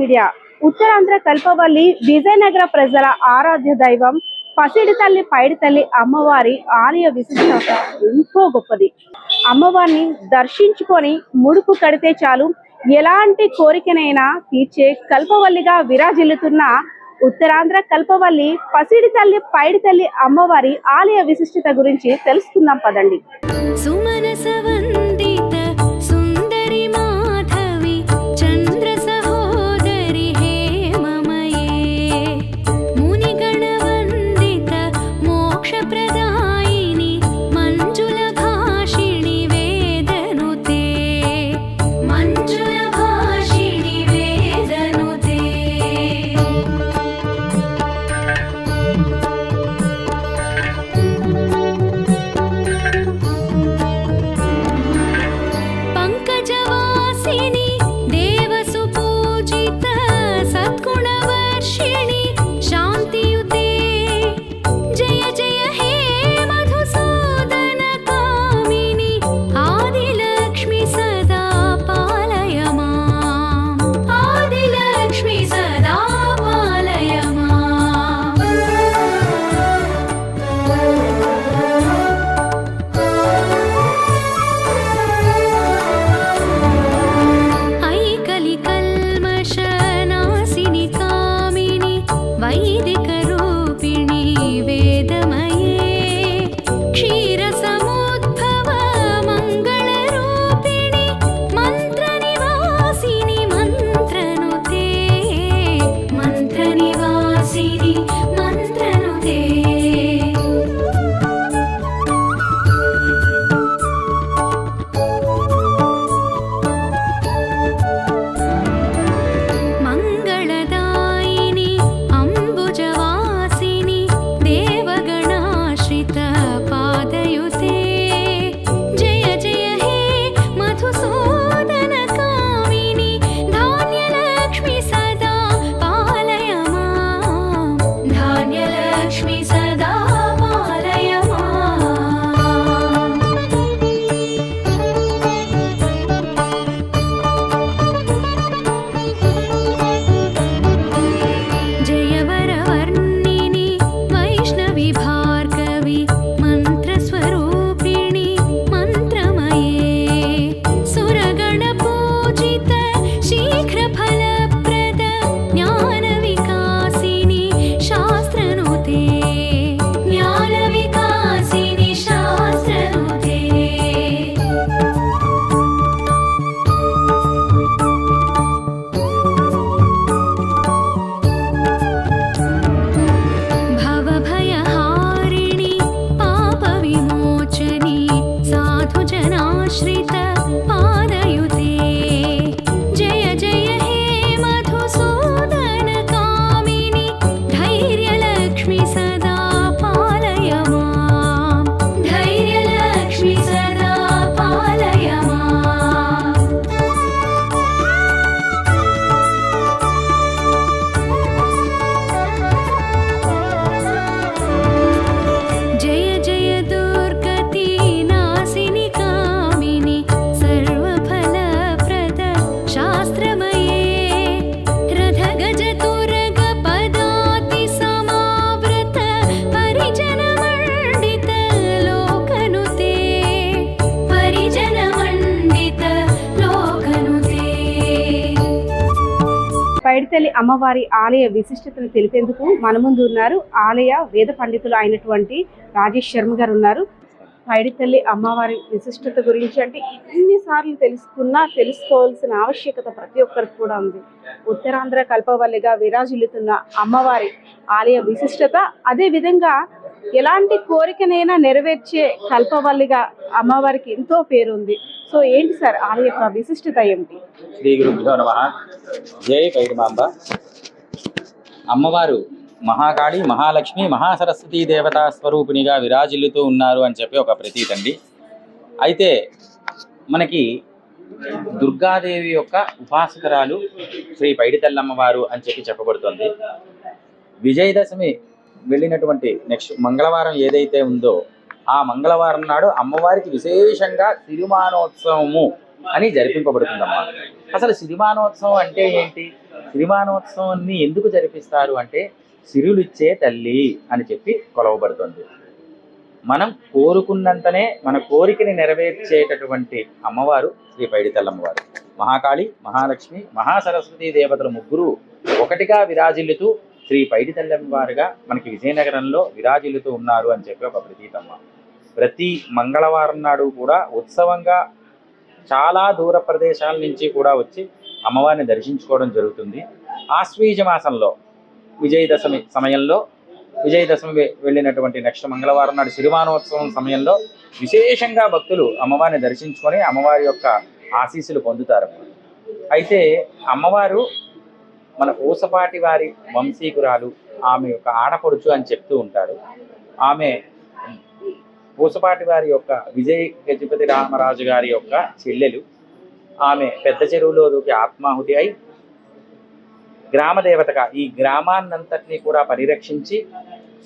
Media. Uttarandhra Kalpavalli Vijayanagara ప్రజల ఆరాధ్య దైవం పసిడి తల్లి పైడి తల్లి అమ్మవారి ఆలయ విశిష్టత ఎంతో గొప్పది. అమ్మవారిని దర్శించుకొని ముడుపు కడితే చాలు. ఎలాంటి కోరికనైనా తీర్చే కల్పవల్లిగా విరాజిల్లుతున్న ఉత్తరాంధ్ర కల్పవల్లి పసిడి తల్లి పైడి తల్లి అమ్మవారి ఆలయ విశిష్టత గురించి తెలుసుకుందాం పదండి. సుమనసవంతి అమ్మవారి ఆలయ విశిష్టతను తెలిపేందుకు మన ముందు ఉన్నారు. ఆలయ వేద పండితులు అయినటువంటి రాజేష్ శర్మ గారు ఉన్నారు. పైడితల్లి అమ్మవారి విశిష్టత గురించి అంటే ఎన్నిసార్లు తెలుసుకున్నా తెలుసుకోవాల్సిన ఆవశ్యకత ప్రతి ఒక్కరికి కూడా ఉంది. ఉత్తరాంధ్ర కల్పవల్లిగా విరాజిల్లుతున్న అమ్మవారి ఆలయ విశిష్టత అదేవిధంగా ఎలాంటి కోరికనైనా నెరవేర్చే కల్పవల్లిగా అమ్మవారికి ఎంతో పేరుంది. సో ఏంటి సార్ ఆమె యొక్క విశిష్టత ఏమిటి? శ్రీ గురుభ్యో నమ. జై పైరుమాంబ అమ్మవారు మహాకాళి మహాలక్ష్మి మహాసరస్వతి దేవతా స్వరూపిణిగా విరాజిల్లుతూ ఉన్నారు అని చెప్పి ఒక ప్రతీత అండి. అయితే మనకి దుర్గాదేవి యొక్క ఉపాసకరాలు శ్రీ పైడితల్లమ్మవారు అని చెప్పి చెప్పబడుతుంది. విజయదశమి వెళ్ళినటువంటి నెక్స్ట్ మంగళవారం ఏదైతే ఉందో ఆ మంగళవారం నాడు అమ్మవారికి విశేషంగా సిరిమానోత్సవము అని జరిపింపబడుతుందమ్మా. అసలు సిరిమానోత్సవం అంటే ఏంటి? సిరిమానోత్సవాన్ని ఎందుకు జరిపిస్తారు అంటే సిరులిచ్చే తల్లి అని చెప్పి కొలవబడుతుంది. మనం కోరుకున్నంతనే మన కోరికని నెరవేర్చేటటువంటి అమ్మవారు శ్రీ పైడితల్లమ్మవారు. మహాకాళి మహాలక్ష్మి మహాసరస్వతి దేవతల ముగ్గురు ఒకటిగా విరాజిల్లుతూ శ్రీ పైడితల్లమ్మవారుగా మనకి విజయనగరంలో విరాజిల్లుతూ ఉన్నారు అని చెప్పి ఒక ప్రతీతమ్మ ప్రతి మంగళవారం నాడు కూడా ఉత్సవంగా చాలా దూర ప్రదేశాల నుంచి కూడా వచ్చి అమ్మవారిని దర్శించుకోవడం జరుగుతుంది. ఆశ్వీజ మాసంలో విజయదశమి సమయంలో విజయదశమి వెళ్ళినటువంటి నెక్స్ట్ మంగళవారం నాడు సిరిమానోత్సవం సమయంలో విశేషంగా భక్తులు అమ్మవారిని దర్శించుకొని అమ్మవారి యొక్క ఆశీస్సులు పొందుతారు అయితే అమ్మవారు మన ఊసపాటి వారి వంశీకురాలు ఆమె యొక్క ఆడపడుచు అని చెప్తూ ఉంటారు. ఆమె పూసపాటి వారి యొక్క విజయ్ గజపతి రామరాజు గారి యొక్క చెల్లెలు. ఆమె పెద్ద చెరువులో దూకి ఆత్మాహుతి అయి గ్రామదేవతగా ఈ గ్రామాన్నంతటినీ కూడా పరిరక్షించి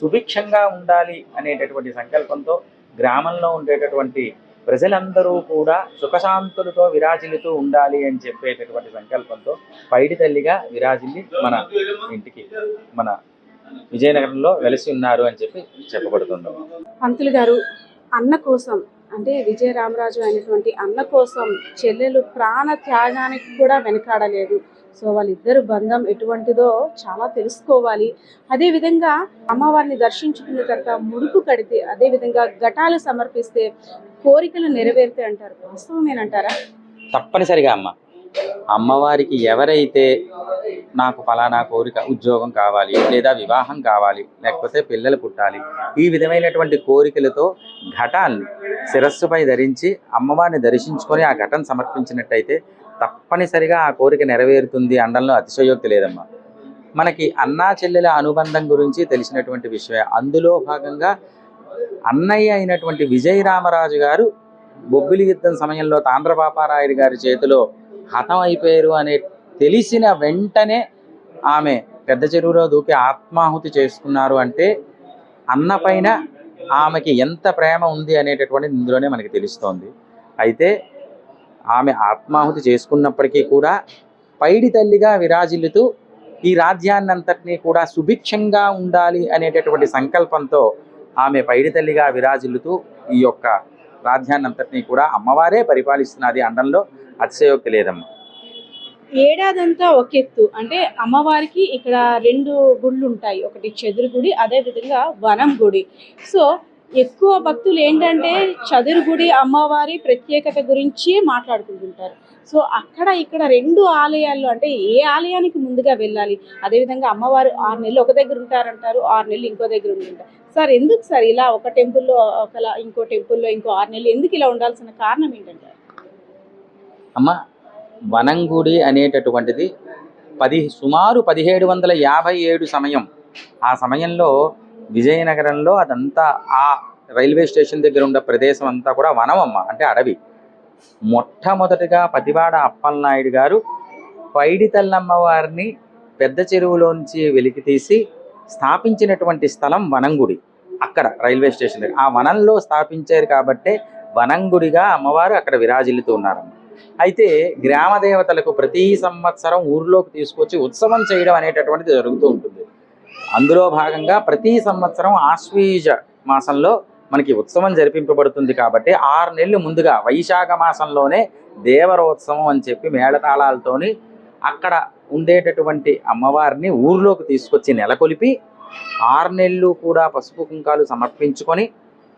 సుభిక్షంగా ఉండాలి అనేటటువంటి సంకల్పంతో గ్రామంలో ఉండేటటువంటి ప్రజలందరూ కూడా సుఖశాంతులతో విరాజిల్లుతూ ఉండాలి అని చెప్పేటటువంటి సంకల్పంతో పైడి తల్లిగా విరాజిల్లి మన ఇంటికి మన విజయనగరంలో వెలిసి ఉన్నారు అని చెప్పి చెప్పబడుతుంది పంతులు గారు అన్న కోసం అంటే విజయ రామరాజు అయినటువంటి అన్న కోసం చెల్లెలు ప్రాణ త్యాగానికి కూడా వెనకాడలేదు. సో వాళ్ళిద్దరు బంధం ఎటువంటిదో చాలా తెలుసుకోవాలి. అదేవిధంగా అమ్మవారిని దర్శించుకున్న తర్వాత ముడుపు కడితే అదే విధంగా ఘటాలు సమర్పిస్తే కోరికలు నెరవేరుతాయి అంటారు. వాస్తవమేనంటారా తప్పనిసరిగా అమ్మ. అమ్మవారికి ఎవరైతే నాకు ఫలానా కోరిక ఉద్యోగం కావాలి లేదా వివాహం కావాలి లేకపోతే పిల్లలు పుట్టాలి ఈ విధమైనటువంటి కోరికలతో ఘటాన్ని శిరస్సుపై ధరించి అమ్మవారిని దర్శించుకొని ఆ ఘటన సమర్పించినట్టయితే తప్పనిసరిగా ఆ కోరిక నెరవేరుతుంది అనడంలో అతిశయోక్తి లేదమ్మా. మనకి అన్నా చెల్లెల అనుబంధం గురించి తెలిసినటువంటి విషయమే. అందులో భాగంగా అన్నయ్య అయినటువంటి విజయ రామరాజు గారు బొబ్బిలి యుద్ధం సమయంలో తాండ్రపాపారాయుడు గారి చేతిలో హతం అయిపోయారు అనే తెలిసిన వెంటనే ఆమె పెద్ద చెరువులో దూకి ఆత్మాహుతి చేసుకున్నారు అంటే అన్న పైన ఆమెకి ఎంత ప్రేమ ఉంది అనేటటువంటిది ఇందులోనే మనకి తెలుస్తోంది. అయితే ఆమె ఆత్మాహుతి చేసుకున్నప్పటికీ కూడా పైడి తల్లిగా విరాజిల్లుతూ ఈ రాజ్యాన్నంతటినీ కూడా సుభిక్షంగా ఉండాలి అనేటటువంటి సంకల్పంతో ఆమె పైడి తల్లిగా విరాజిల్లుతూ ఈ యొక్క రాజ్యాన్నంతటినీ కూడా అమ్మవారే పరిపాలిస్తున్నది అనడంలో అతిశయోక్తి లేదమ్మా. ఏడాదంతా ఒక ఎత్తు. అంటే అమ్మవారికి ఇక్కడ రెండు గుళ్ళు ఉంటాయి. ఒకటి చెదురు గుడి అదే విధంగా వనం గుడి. సో ఎక్కువ భక్తులు ఏంటంటే చదురుగుడి అమ్మవారి ప్రత్యేకత గురించి మాట్లాడుకుంటుంటారు. సో అక్కడ ఇక్కడ రెండు ఆలయాల్లో అంటే ఏ ఆలయానికి ముందుగా వెళ్ళాలి? అదేవిధంగా అమ్మవారు ఆరు నెలలు ఒక దగ్గర ఉంటారంటారు ఆరు నెలలు ఇంకో దగ్గర ఉంటారు సార్ ఎందుకు సార్ ఇలా ఒక టెంపుల్లో ఒకలా ఇంకో టెంపుల్లో ఇంకో ఆరు నెలలు ఎందుకు ఇలా ఉండాల్సిన కారణం ఏంటంటే? అమ్మ వనంగుడి అనేటటువంటిది పది సుమారు పదిహేడు వందల యాభై ఏడు సమయం. ఆ సమయంలో విజయనగరంలో అదంతా ఆ రైల్వే స్టేషన్ దగ్గర ఉన్న ప్రదేశం అంతా కూడా వనమమ్మ అంటే అడవి. మొట్టమొదటిగా పతివాడ అప్పలనాయుడు గారు పైడి తల్లమ్మవారిని పెద్ద చెరువులోంచి వెలికి తీసి స్థాపించినటువంటి స్థలం వనంగుడి అక్కడ రైల్వే స్టేషన్ దగ్గర. ఆ వనంలో స్థాపించారు కాబట్టే వనంగుడిగా అమ్మవారు అక్కడ విరాజిల్లుతూ ఉన్నారమ్మ. అయితే గ్రామ దేవతలకు ప్రతి సంవత్సరం ఊర్లోకి తీసుకొచ్చి ఉత్సవం చేయడం అనేటటువంటిది జరుగుతూ ఉంటుంది. అందులో భాగంగా ప్రతి సంవత్సరం ఆశ్వీజ మాసంలో మనకి ఉత్సవం జరిపింపబడుతుంది కాబట్టి ఆరు నెలలు ముందుగా వైశాఖ మాసంలోనే దేవరోత్సవం అని చెప్పి మేళతాళాలతోని అక్కడ ఉండేటటువంటి అమ్మవారిని ఊర్లోకి తీసుకొచ్చి నెలకొలిపి ఆరు నెలలు కూడా పసుపు కుంకాలు సమర్పించుకొని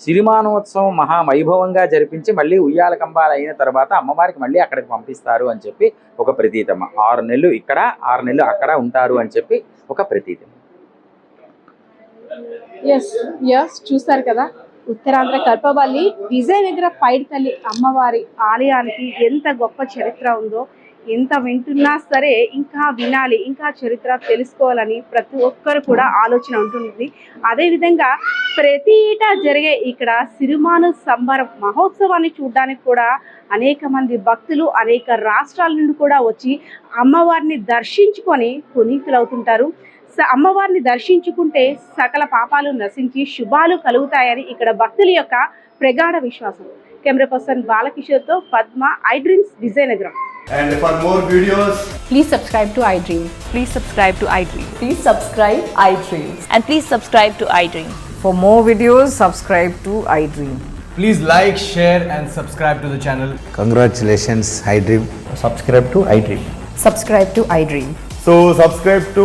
సిరిమానోత్సవం మహావైభవంగా జరిపించి మళ్ళీ ఉయ్యాల కంబాలు అయిన తర్వాత అమ్మవారికి మళ్ళీ అక్కడికి పంపిస్తారు అని చెప్పి ఒక ప్రతీతమ్మ. ఆరు నెలలు ఇక్కడ ఆరు నెలలు అక్కడ ఉంటారు అని చెప్పి ఒక ప్రతీతం ఎస్ ఎస్ చూస్తారు కదా. ఉత్తరాంధ్ర కల్పవల్లి విజయనగర పైడి తల్లి అమ్మవారి ఆలయానికి ఎంత గొప్ప చరిత్ర ఉందో ఎంత వింటున్నా సరే ఇంకా వినాలి ఇంకా చరిత్ర తెలుసుకోవాలని ప్రతి ఒక్కరు కూడా ఆలోచన ఉంటుంది అదేవిధంగా ప్రతి ఏటా జరిగే ఇక్కడ సిరిమాను సంబరం మహోత్సవాన్ని చూడడానికి కూడా అనేక మంది భక్తులు అనేక రాష్ట్రాల నుండి కూడా వచ్చి అమ్మవారిని దర్శించుకొని పునీతులవుతుంటారు. అమ్మవారిని దర్శించుకుంటే సకల పాపాలు నశించి శుభాలు కలుగుతాయని ఇక్కడ భక్తుల యొక్క ప్రగాఢ విశ్వాసం camera person బాలకిషోర్తో Padma iDreams Vizianagaram And for more videos, Please subscribe to iDream. Please subscribe to iDream. Please subscribe iDream. And please subscribe to iDream. For more videos, subscribe to iDream. please like, share, and subscribe to the channel. Congratulations, iDream. subscribe to iDream. Subscribe to iDream. So, subscribe to